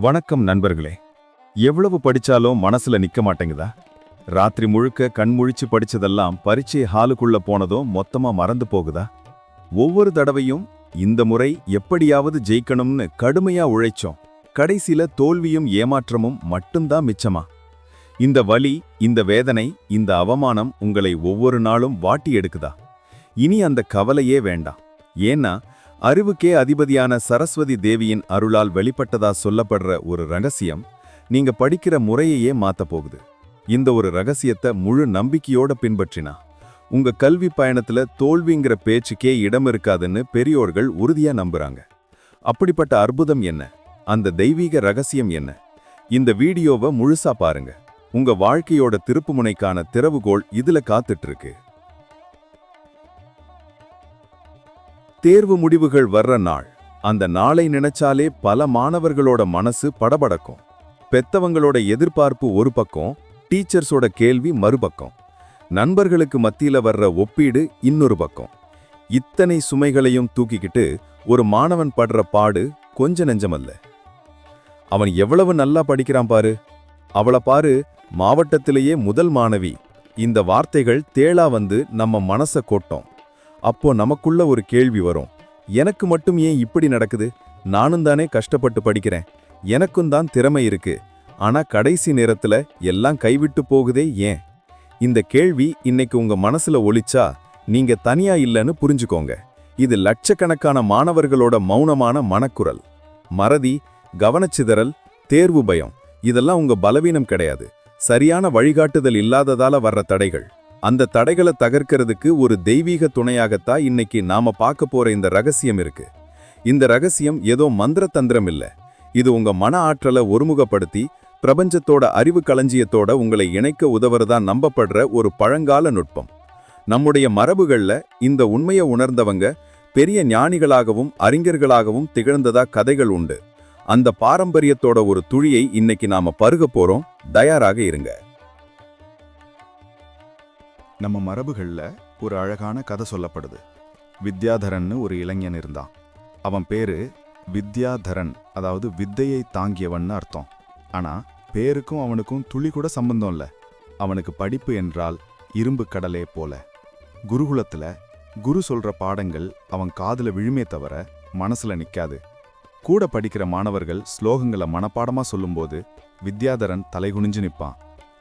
வணக்கம் நண்பர்களே. எவ்வளவு படிச்சாலும் மனசுல நிக்க மாட்டேங்குதா? ராத்திரி முழுக்க கண் முழிச்சு படிச்சதெல்லாம் பரீட்சை ஹாலுக்குள்ள போனதும் மொத்தமா மறந்து போகுதா? ஒவ்வொரு தடவையும் இந்த முறை எப்படியாவது ஜெயிக்கணும்னு கடுமையா உழைச்சோம். கடைசில தோல்வியும் ஏமாற்றமும் மட்டும்தான் மிச்சமா. இந்த வலி இந்த வேதனை இந்த அவமானம் உங்களை ஒவ்வொரு நாளும் வாட்டி எடுக்குதா? இனி அந்த கவலையே வேண்டாம். ஏன்னா அறிவுக்கே அதிபதியான சரஸ்வதி தேவியின் அருளால் வெளிப்பட்டதா சொல்லப்படுற ஒரு ரகசியம் நீங்க படிக்கிற முறையையே மாத்தப் போகுது. இந்த ஒரு ரகசியத்தை முழு நம்பிக்கையோட பின்பற்றினா உங்க கல்வி பயணத்துல தோல்விங்கிற பேச்சுக்கே இடம் இருக்காதுன்னு பெரியோர்கள் உறுதியா நம்புறாங்க. அப்படிப்பட்ட அற்புதம் என்ன? அந்த தெய்வீக ரகசியம் என்ன? இந்த வீடியோவை முழுசா பாருங்க. உங்க வாழ்க்கையோட திருப்புமுனைக்கான திறவுகோள் இதுல காத்துட்டு இருக்கு. தேர்வு முடிவுகள் வர்ற நாள். அந்த நாளை நினைச்சாலே பல மாணவர்களோட மனசு படபடக்கும். பெத்தவங்களோட எதிர்பார்ப்பு ஒரு பக்கம் டீச்சர்ஸோட கேள்வி மறுபக்கம். நண்பர்களுக்கு மத்தியில வர்ற ஒப்பீடு இன்னொரு பக்கம். இத்தனை சுமைகளையும் தூக்கிக்கிட்டு ஒரு மாணவன் படுற பாடு கொஞ்ச நெஞ்சமல்ல. அவன் எவ்வளவு நல்லா படிக்கிறான் பாரு. அவளை பாரு மாவட்டத்திலேயே முதல் மாணவி. இந்த வார்த்தைகள் தேளா வந்து நம்ம மனச கொட்டோம். அப்போ நமக்குள்ள ஒரு கேள்வி வரும். எனக்கு மட்டும் ஏன் இப்படி நடக்குது? நானும் தானே கஷ்டப்பட்டு படிக்கிறேன். எனக்கும் தான் திறமை இருக்கு. ஆனா கடைசி நேரத்துல எல்லாம் கைவிட்டு போகுதே ஏன்? இந்த கேள்வி இன்னைக்கு உங்க மனசுல ஒழிச்சா நீங்க தனியா இல்லைன்னு புரிஞ்சுக்கோங்க. இது லட்சக்கணக்கான மாணவர்களோட மௌனமான மனக்குரல். மறதி கவனச்சிதறல் தேர்வு பயம். இதெல்லாம் உங்க பலவீனம் கிடையாது. சரியான வழிகாட்டுதல் இல்லாததால வர்ற தடைகள். அந்த தடைகளை தகர்க்கிறதுக்கு ஒரு தெய்வீக துணையாகத்தான் இன்னைக்கு நாம பார்க்க போற இந்த ரகசியம் இருக்கு. இந்த ரகசியம் ஏதோ மந்திர தந்திரம் இல்ல. இது உங்க மன ஆற்றலை ஒருமுகப்படுத்தி பிரபஞ்சத்தோட அறிவு களஞ்சியத்தோட உங்களை இணைக்க உதவுறதா நம்பப்படுற ஒரு பழங்கால நுட்பம். நம்முடைய மரபுகள்ல இந்த உண்மையை உணர்ந்தவங்க பெரிய ஞானிகளாகவும் அறிஞர்களாகவும் திகழ்ந்ததா கதைகள் உண்டு. அந்த பாரம்பரியத்தோட ஒரு துழியை இன்னைக்கு நாம பருக போறோம். தயாராக இருங்க. நம்ம மரபுகளில் ஒரு அழகான கதை சொல்லப்படுது. வித்யாதரன்னு ஒரு இளைஞன் இருந்தான். அவன் பேரு வித்யாதரன் அதாவது வித்தையை தாங்கியவன்னு அர்த்தம். ஆனால் பேருக்கும் அவனுக்கும் துளி கூட சம்பந்தம் இல்லை. அவனுக்கு படிப்பு என்றால் இரும்பு கடலே போல. குருகுலத்துல குரு சொல்ற பாடங்கள் அவன் காதில் விழுமே தவிர மனசுல நிற்காது கூட படிக்கிற மாணவர்கள் ஸ்லோகங்களை மனப்பாடமாக சொல்லும்போது வித்யாதரன் தலைகுனிஞ்சு நிற்பான்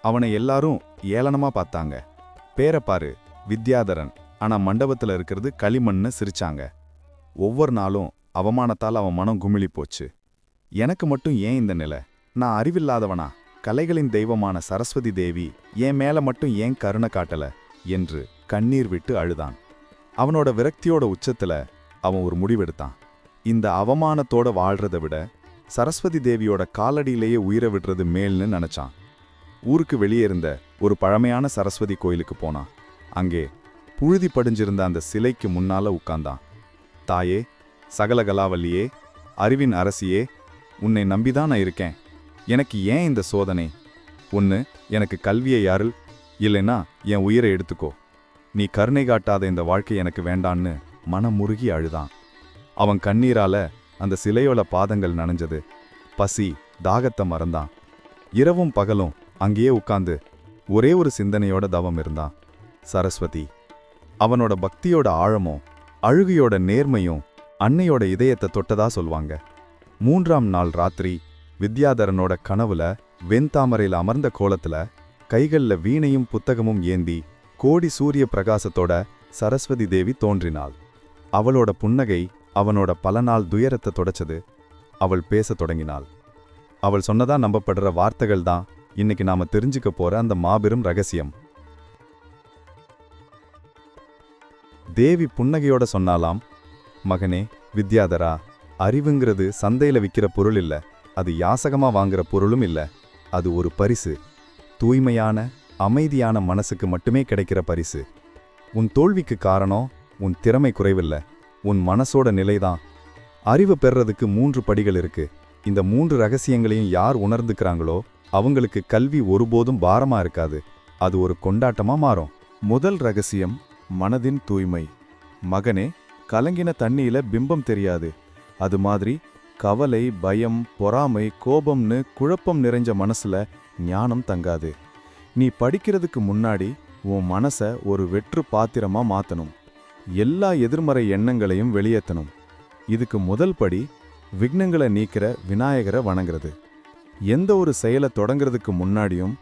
அவனை எல்லாரும் ஏளனமாக பார்த்தாங்க. பேரை பாரு வித்யாதரன். ஆனா மண்டபத்துல இருக்கிறது களிமண்ணு சிரிச்சாங்க. ஒவ்வொரு நாளும் அவமானத்தால் அவன் மனம் குமிழி போச்சு. எனக்கு மட்டும் ஏன் இந்த நிலை? நான் அறிவில்லாதவனா? கலைகளின் தெய்வமான சரஸ்வதி தேவி என் மேல மட்டும் ஏன் கருணை காட்டல? என்று கண்ணீர் விட்டு அழுதான். அவனோட விரக்தியோட உச்சத்துல அவன் ஒரு முடிவெடுத்தான். இந்த அவமானத்தோட வாழ்றதை விட சரஸ்வதி தேவியோட காலடியிலேயே உயிரை விடுறது மேல்னு நினைச்சான். ஊருக்கு வெளியே இருந்த ஒரு பழமையான சரஸ்வதி கோயிலுக்கு போனான் அங்கே புழுதி படிஞ்சிருந்த அந்த சிலைக்கு முன்னால உட்கார்ந்தான் தாயே சகல கலாவல்லியே அறிவின் அரசியே உன்னை நம்பிதான் நான் இருக்கேன். எனக்கு ஏன் இந்த சோதனை? ஒன்று எனக்கு கல்வியை யாருள் இல்லைன்னா என் உயிரை எடுத்துக்கோ. நீ கருணை காட்டாத இந்த வாழ்க்கை எனக்கு வேண்டான்னு மனமுருகி அழுதான். அவன் கண்ணீரால அந்த சிலையோட பாதங்கள் நனைஞ்சது. பசி தாகத்தை மறந்தான். இரவும் பகலும் அங்கேயே உட்காந்து ஒரே ஒரு சிந்தனையோட தவம் இருந்தான். சரஸ்வதி அவனோட பக்தியோட ஆழமும் அழுகையோட நேர்மையும் அன்னையோட இதயத்தை தொட்டதா சொல்வாங்க. மூன்றாம் நாள் ராத்திரி வித்யாதரனோட கனவுல வெண்தாமரையில் அமர்ந்த கோலத்துல கைகள்ல வீணையும் புத்தகமும் ஏந்தி கோடி சூரிய பிரகாசத்தோட சரஸ்வதி தேவி தோன்றினாள். அவளோட புன்னகை அவனோட பல நாள் துயரத்தை தொடச்சது. அவள் பேசத் தொடங்கினாள். அவள் சொன்னதா நம்பப்படுற வார்த்தைகள் தான் இன்னைக்கு நாம தெரிஞ்சுக்க போற அந்த மாபெரும் ரகசியம். தேவி புன்னகையோட சொன்னாலாம் மகனே வித்யாதரா அறிவுங்கிறது சந்தையில விக்கிற பொருள் இல்ல. அது யாசகமா வாங்குற பொருளும் இல்ல. அது ஒரு பரிசு. தூய்மையான அமைதியான மனசுக்கு மட்டுமே கிடைக்கிற பரிசு. உன் தோல்விக்கு காரணம் உன் திறமை குறைவில்ல. உன் மனசோட நிலைதான். அறிவு பெறறதுக்கு மூன்று படிகள் இருக்கு. இந்த மூன்று ரகசியங்களையும் யார் உணர்ந்துக்கிறாங்களோ அவங்களுக்கு கல்வி ஒருபோதும் பாரமா இருக்காது. அது ஒரு கொண்டாட்டமா மாறும். முதல் ரகசியம் மனதின் தூய்மை. மகனே கலங்கின தண்ணியில பிம்பம் தெரியாது. அது மாதிரி கவலை பயம் பொறாமை கோபம்னு குழப்பம் நிறைஞ்ச மனசுல ஞானம் தங்காது. நீ படிக்கிறதுக்கு முன்னாடி உன் மனசை ஒரு வெற்று பாத்திரமா மாத்தணும். எல்லா எதிர்மறை எண்ணங்களையும் வெளியேற்றணும் இதுக்கு முதல் படி விக்னங்களை நீக்கிற விநாயகரை வணங்குறது. எந்த ஒரு செயலை தொடங்குறதுக்கு முன்னாடியும்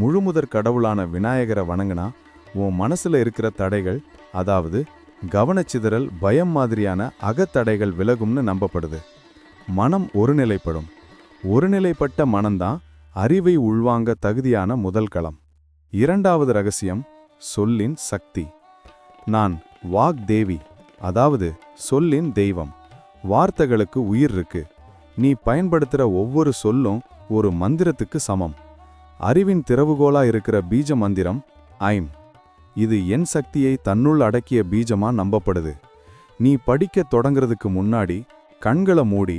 முழுமுதற் கடவுளான விநாயகரை வணங்குனா உன் மனசுல இருக்கிற தடைகள் அதாவது கவனச்சிதறல் பயம் மாதிரியான அகத்தடைகள் விலகும்னு நம்பப்படுது. மனம் ஒருநிலைப்படும். ஒருநிலைப்பட்ட மனம்தான் அறிவை உள்வாங்க தகுதியான முதல் களம். இரண்டாவது ரகசியம் சொல்லின் சக்தி. நான் வாக் தேவி அதாவது சொல்லின் தெய்வம். வார்த்தைகளுக்கு உயிர் இருக்கு. நீ பயன்படுத்துற ஒவ்வொரு சொல்லும் ஒரு மந்திரத்துக்கு சமம். அறிவின் திறவுகோலா இருக்கிற பீஜ மந்திரம் ஐம். இது என் சக்தியை தன்னுள் அடக்கிய பீஜமா நம்பப்படுது. நீ படிக்க தொடங்குறதுக்கு முன்னாடி கண்களை மூடி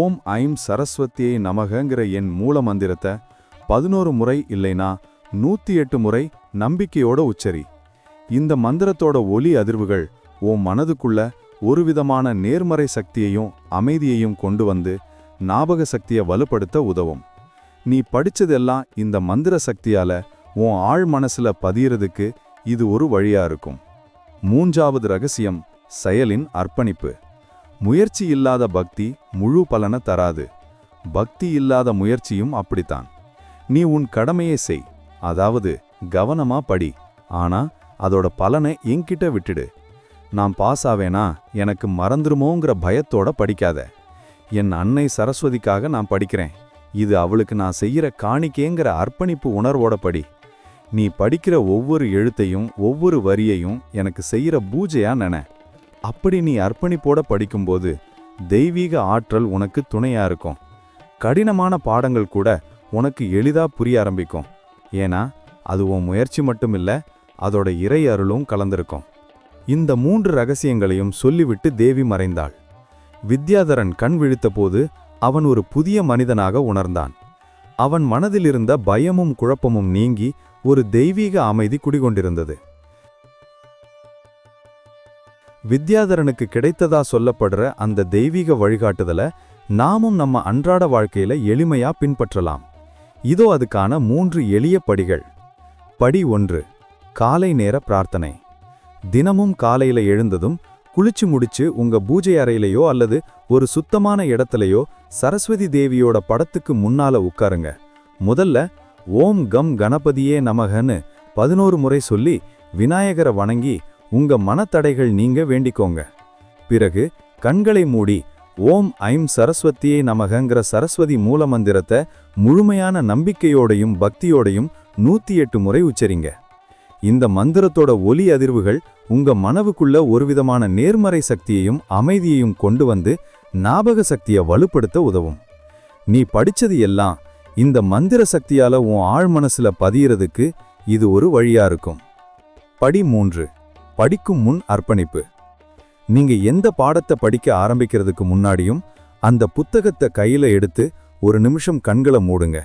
ஓம் ஐம் சரஸ்வதியை நமகங்கிற என் மூல மந்திரத்தை பதினோரு முறை இல்லைனா நூத்தி எட்டு முறை நம்பிக்கையோட உச்சரி. இந்த மந்திரத்தோட ஒலி அதிர்வுகள் ஓம் மனதுக்குள்ள ஒருவிதமான நேர்மறை சக்தியையும் அமைதியையும் கொண்டு வந்து ஞாபக சக்தியை வலுப்படுத்த உதவும். நீ படிச்சதெல்லாம் இந்த மந்திர சக்தியால உன் ஆழ் மனசுல பதியறதுக்கு இது ஒரு வழியா இருக்கும். மூன்றாவது ரகசியம் செயலின் அர்ப்பணிப்பு. முயற்சி இல்லாத பக்தி முழு பலனை தராது. பக்தி இல்லாத முயற்சியும் அப்படித்தான். நீ உன் கடமையை செய். அதாவது கவனமா படி. ஆனா அதோட பலனை என்கிட்ட விட்டுடு. நான் பாஸ் ஆவேனா? எனக்கு மறந்துருமோங்கிற பயத்தோட படிக்காத. என் அன்னை சரஸ்வதிக்காக நான் படிக்கிறேன். இது அவளுக்கு நான் செய்கிற காணிக்கேங்கிற அர்ப்பணிப்பு உணர்வோட படி நீ படிக்கிற ஒவ்வொரு எழுத்தையும் ஒவ்வொரு வரியையும் எனக்கு செய்கிற பூஜையா நென. அப்படி நீ அர்ப்பணிப்போட படிக்கும்போது தெய்வீக ஆற்றல் உனக்கு துணையா இருக்கும். கடினமான பாடங்கள் கூட உனக்கு எளிதா புரிய ஆரம்பிக்கும். ஏன்னா அது உன் முயற்சி மட்டும் இல்லை அதோட இறை அருளும் கலந்திருக்கும். இந்த மூன்று ரகசியங்களையும் சொல்லிவிட்டு தேவி மறைந்தாள். வித்யாதரன் கண் விழித்தபோது அவன் ஒரு புதிய மனிதனாக உணர்ந்தான். அவன் மனதிலிருந்த பயமும் குழப்பமும் நீங்கி ஒரு தெய்வீக அமைதி குடிகொண்டிருந்தது. வித்யாதரனுக்கு கிடைத்ததா சொல்லப்படுற அந்த தெய்வீக வழிகாட்டுதல நாமும் நம்ம அன்றாட வாழ்க்கையில எளிமையா பின்பற்றலாம். இதோ அதுக்கான மூன்று எளிய படிகள். படி ஒன்று காலை நேர பிரார்த்தனை. தினமும் காலையில எழுந்ததும் குளிச்சு முடிச்சு உங்க பூஜை அறையிலையோ அல்லது ஒரு சுத்தமான இடத்துலயோ சரஸ்வதி தேவியோட படத்துக்கு முன்னால உட்காருங்க. முதல்ல ஓம் கம் கணபதியே நமகன்னு பதினோரு முறை சொல்லி விநாயகரை வணங்கி உங்க மனத்தடைகள் நீங்க வேண்டிக்கோங்க. பிறகு கண்களை மூடி ஓம் ஐம் சரஸ்வதியே நமகங்கிற சரஸ்வதி மூலமந்திரத்தை முழுமையான நம்பிக்கையோடையும் பக்தியோடையும் நூத்தி எட்டு முறை உச்சரிங்க. இந்த மந்திரத்தோட ஒலி அதிர்வுகள் உங்க மனவுக்குள்ள ஒருவிதமான நேர்மறை சக்தியையும் அமைதியையும் கொண்டு வந்து ஞாபக சக்தியை வலுப்படுத்த உதவும். நீ படிச்சது எல்லாம் இந்த மந்திர சக்தியால உன் ஆழ் மனசுல பதியறதுக்கு இது ஒரு வழியா இருக்கும். படி மூன்று. படிக்கும் முன் அர்ப்பணிப்பு. நீங்க எந்த பாடத்தை படிக்க ஆரம்பிக்கிறதுக்கு முன்னாடியும் அந்த புத்தகத்தை கையில எடுத்து ஒரு நிமிஷம் கண்களை மூடுங்க.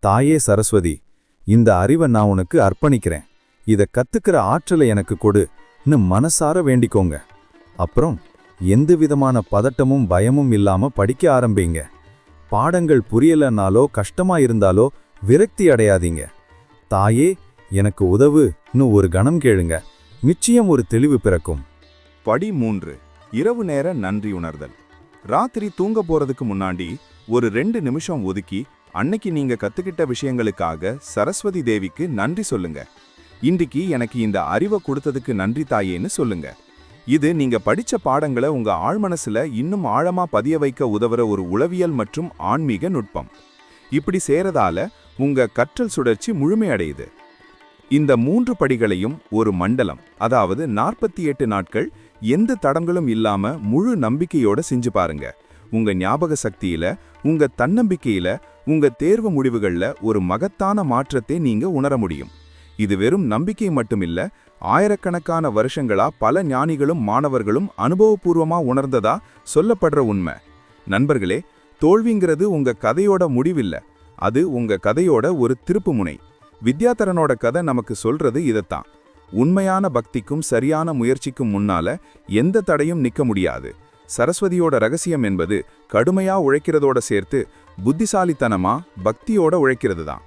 தாயே சரஸ்வதி இந்த அறிவை நான் உனக்கு அர்ப்பணிக்கிறேன். இதை கத்துக்கிற ஆற்றலை எனக்கு கொடுன்னு மனசார வேண்டிக்கோங்க. அப்புறம் எந்த விதமான பதட்டமும் பயமும் இல்லாம படிக்க ஆரம்பிங்க. பாடங்கள் புரியலனாலோ கஷ்டமா இருந்தாலோ விரக்தி அடையாதீங்க. தாயே எனக்கு உதவுன்னு ஒரு கணம் கேளுங்க. நிச்சயம் ஒரு தெளிவு பிறக்கும். படி மூன்று. இரவு நேர நன்றி உணர்தல். ராத்திரி தூங்க போறதுக்கு முன்னாடி ஒரு ரெண்டு நிமிஷம் ஒதுக்கி அன்னைக்கு நீங்க கத்துக்கிட்ட விஷயங்களுக்காக சரஸ்வதி தேவிக்கு நன்றி சொல்லுங்க. இன்றைக்கு எனக்கு இந்த அறிவை கொடுத்ததுக்கு நன்றி தாயேன்னு சொல்லுங்க. இது நீங்க படிச்ச பாடங்களை உங்க ஆழ்மனசுல இன்னும் ஆழமா பதிய வைக்க உதவுற ஒரு உளவியல் மற்றும் ஆன்மீக நுட்பம். இப்படி சேரதால உங்க கற்றல் சுழற்சி முழுமையடையுது. இந்த மூன்று படிகளையும் ஒரு மண்டலம் அதாவது நாற்பத்தி எட்டு நாட்கள் எந்த தடங்களும் இல்லாம முழு நம்பிக்கையோட செஞ்சு பாருங்க. உங்க ஞாபக சக்தியில உங்க தன்னம்பிக்கையில உங்க தேர்வு முடிவுகள்ல ஒரு மகத்தான மாற்றத்தை நீங்க உணர முடியும். இது வெறும் நம்பிக்கை மட்டுமில்ல ஆயிரக்கணக்கான வருஷங்களா பல ஞானிகளும் மாணவர்களும் அனுபவபூர்வமா உணர்ந்ததா சொல்லப்படுற உண்மை. நண்பர்களே தோல்விங்கிறது உங்க கதையோட முடிவில்ல அது உங்க கதையோட ஒரு திருப்புமுனை வித்யாதரனோட கதை நமக்கு சொல்றது இதத்தான். உண்மையான பக்திக்கும் சரியான முயற்சிக்கும் முன்னால எந்த தடையும் நிக்க முடியாது. சரஸ்வதியோட ரகசியம் என்பது கடுமையா உழைக்கிறதோட சேர்த்து புத்திசாலித்தனமா பக்தியோட உழைக்கிறது தான்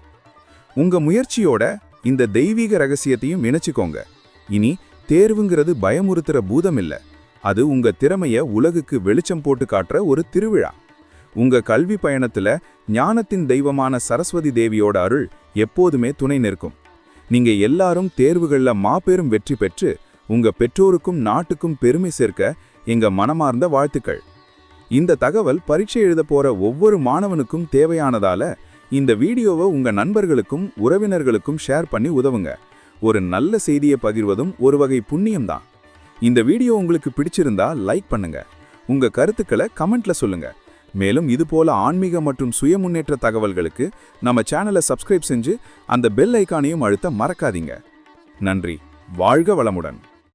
உங்க முயற்சியோட இந்த தெய்வீக ரகசியத்தையும் இணைச்சுக்கோங்க இனி தேர்வுங்கிறது பயமுறுத்துற பூதம் இல்ல அது உங்க திறமைய உலகுக்கு வெளிச்சம் போட்டு காட்டுற ஒரு திருவிழா. உங்க கல்வி பயணத்துல ஞானத்தின் தெய்வமான சரஸ்வதி தேவியோட அருள் எப்போதுமே துணை நிற்கும். நீங்க எல்லாரும் தேர்வுகள்ல மாபெரும் வெற்றி பெற்று உங்க பெற்றோருக்கும் நாட்டுக்கும் பெருமை சேர்க்க எங்க மனமார்ந்த வாழ்த்துக்கள். இந்த தகவல் பரீட்சை எழுத போற ஒவ்வொரு மாணவனுக்கும் தேவையானதால இந்த வீடியோவை உங்கள் நண்பர்களுக்கும் உறவினர்களுக்கும் ஷேர் பண்ணி உதவுங்க. ஒரு நல்ல செய்தியை பகிர்வதும் ஒரு வகை புண்ணியம்தான். இந்த வீடியோ உங்களுக்கு பிடிச்சிருந்தா லைக் பண்ணுங்க. உங்க கருத்துக்களை கமெண்ட்ல சொல்லுங்க. மேலும் இது போல ஆன்மீக மற்றும் சுய முன்னேற்ற தகவல்களுக்கு நம்ம சேனலை சப்ஸ்கிரைப் செஞ்சு அந்த பெல் ஐக்கானையும் அழுத்த மறக்காதீங்க. நன்றி. வாழ்க வளமுடன்.